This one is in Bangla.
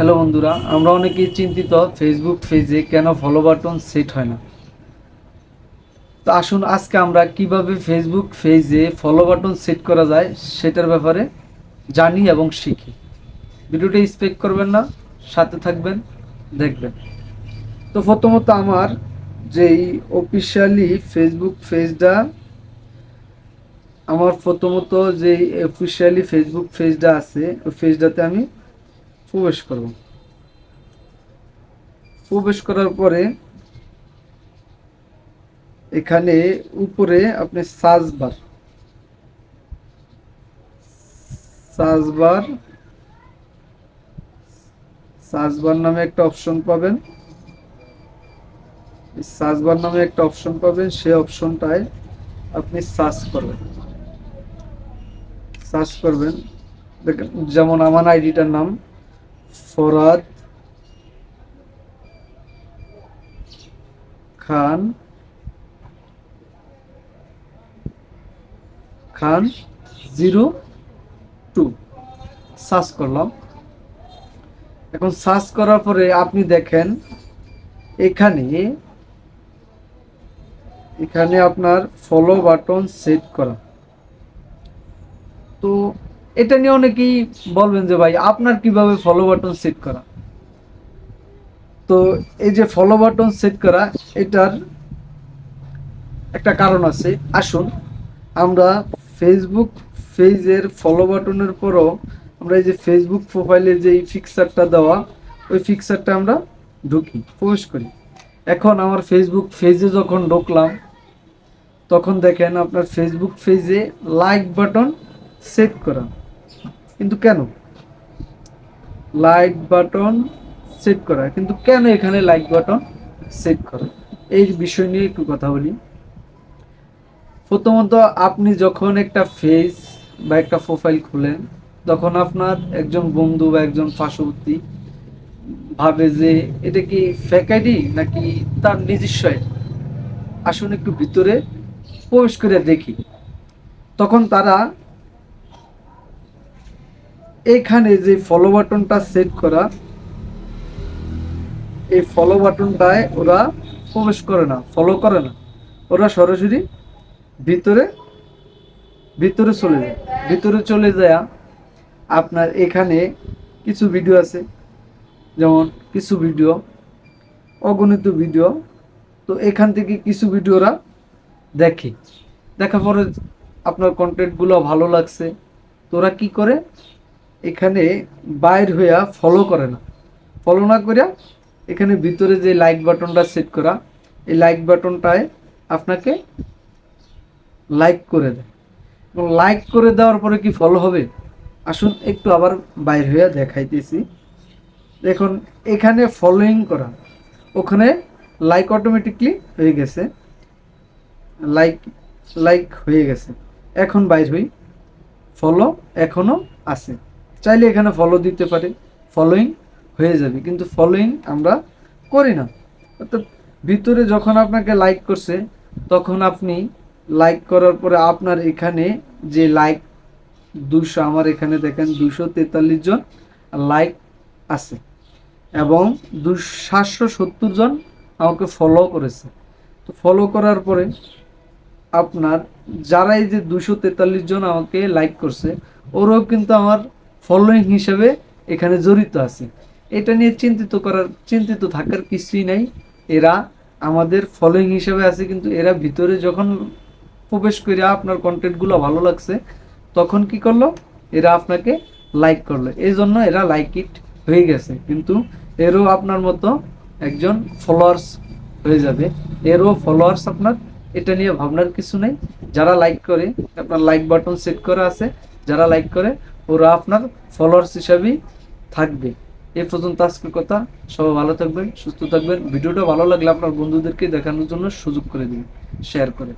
হ্যালো বন্ধুরা, আমরা অনেকেই চিন্তিত ফেসবুক পেজে কেন ফলো বাটন সেট হয় না। তো আসুন আজকে আমরা কীভাবে ফেসবুক পেজে ফলো বাটন সেট করা যায় সেটার ব্যাপারে জানি এবং শিখি। ভিডিওটা স্পেক করবেন না, সাথে থাকবেন, দেখবেন। তো প্রথমত আমার যেই অফিসিয়ালি ফেসবুক পেজটা আমার প্রথমত যেই অফিসিয়ালি ফেসবুক পেজটা আছে, ওই পেজটাতে আমি প্রবেশ করব। প্রবেশ করার পরে এখানে উপরে আপনি search bar. Search bar. Search bar নামে একটা অপশন পাবেন। সার্চ বার নামে একটা অপশন পাবেন। সেই অপশনটায় আপনি সার্চ করবেন। সার্চ করবেন। দেখেন, যেমন আমার আইডিটার নাম Farhad Khan Khan zero two. Search করলাম। এখন সার্চ করার পরে আপনি দেখেন, এখানে এখানে আপনার ফলো বাটন সেট করা। তো এটা নিয়ে অনেকেই বলবেন যে ভাই, আপনার কীভাবে ফলো বাটন সেট করা? তো এই যে ফলো বাটন সেট করা, এটার একটা কারণ আছে। আসুন, আমরা ফেসবুক পেজের ফলো বাটনের পরও আমরা এই যে ফেসবুক প্রোফাইলে যে এই ফিক্সারটা দেওয়া, ওই ফিক্সারটা আমরা ঢুকি, প্রবেশ করি। এখন আমার ফেসবুক পেজে যখন ঢুকলাম, তখন দেখেন আপনার ফেসবুক পেজে লাইক বাটন সেট করা। কিন্তু কেন? লাইক বাটন সেট করা। কিন্তু কেন এখানে লাইক বাটন সেট করা? এই বিষয় নিয়ে একটু কথা বলি। প্রথমত, আপনি যখন একটা ফেস বা একটা প্রোফাইল খুলেন, তখন আপনার একজন বন্ধু বা একজন পার্শ্ববর্তী ভাবে যে, এটা কি ফেক আইডি নাকি তার নিজস্ব আইডি আসুন একটু ভিতরে প্রবেশ করে দেখি। তখন তারা এখানে যে ফলো বাটনটা সেট করা, এই ফলো বাটনটায় ওরা প্রবেশ করে না ফলো করে না। ওরা সরাসরি ভিতরে ভিতরে চলে যায়। ভিতরে চলে যায় আপনার এখানে কিছু ভিডিও আছে, যেমন কিছু ভিডিও অগণিত ভিডিও তো এখান থেকে কিছু ভিডিওরা দেখে। দেখার পরে আপনার কন্টেন্টগুলো ভালো লাগছে। তো ওরা কী করে? এখানে বাইর হইয়া ফলো করে না। ফলো না করিয়া এখানে ভিতরে যে লাইক বাটনটা সেট করা, এই লাইক বাটনটায় আপনাকে লাইক করে দেয়। এবং লাইক করে দেওয়ার পরে কি ফলো হবে? আসুন একটু আবার বাইর হইয়া দেখাইতেছি। দেখুন, এখানে ফলোইং করা। ওখানে লাইক অটোমেটিকলি হয়ে গেছে। লাইক লাইক হয়ে গেছে। এখন বাইর হই। ফলো এখনও আছে। চাইলে এখানে ফলো দিতে পারে। ফলোইং হয়ে যাবে, কিন্তু ফলোইং আমরা করি না। অর্থাৎ ভিতরে যখন আপনাকে লাইক করছে, তখন আপনি লাইক করার পরে আপনার এখানে যে লাইক দুশো, আমার এখানে দেখেন দুশো তেতাল্লিশ জন লাইক আছে এবং দু সাতশো সত্তর জন আমাকে ফলো করেছে। তো ফলো করার পরে আপনার যারাই যে দুশো তেতাল্লিশ জন আমাকে লাইক করছে, ওরাও কিন্তু আমার ফলোয়িং হিসেবে এখানে জড়িত আছে। এটা নিয়ে চিন্তিত করার, চিন্তিত থাকার কিছুই নাই। এরা আমাদের ফলোয়িং হিসেবে আছে, কিন্তু এরা ভিতরে যখন প্রবেশ করে আপনার কন্টেন্টগুলো ভালো লাগছে, তখন কি করল? এরা আপনাকে লাইক করল। এই জন্য এরা লাইক ইট হয়ে গেছে। কিন্তু এরও আপনার মতো একজন ফলোয়ার্স হয়ে যাবে। এরও ফলোয়ার্স আপনার, এটা নিয়ে ভাবনার কিছু নেই। যারা লাইক করে, আপনার লাইক বাটন সেট করা আছে, যারা লাইক করে ওরা আপনার ফলোয়ার্স হিসাবেই থাকবে। এ পর্যন্ত আজকের কথা। সবাই ভালো থাকবেন, সুস্থ থাকবেন। ভিডিওটা ভালো লাগলে আপনার বন্ধুদেরকে দেখানোর জন্য সুযোগ করে দিন শেয়ার করে।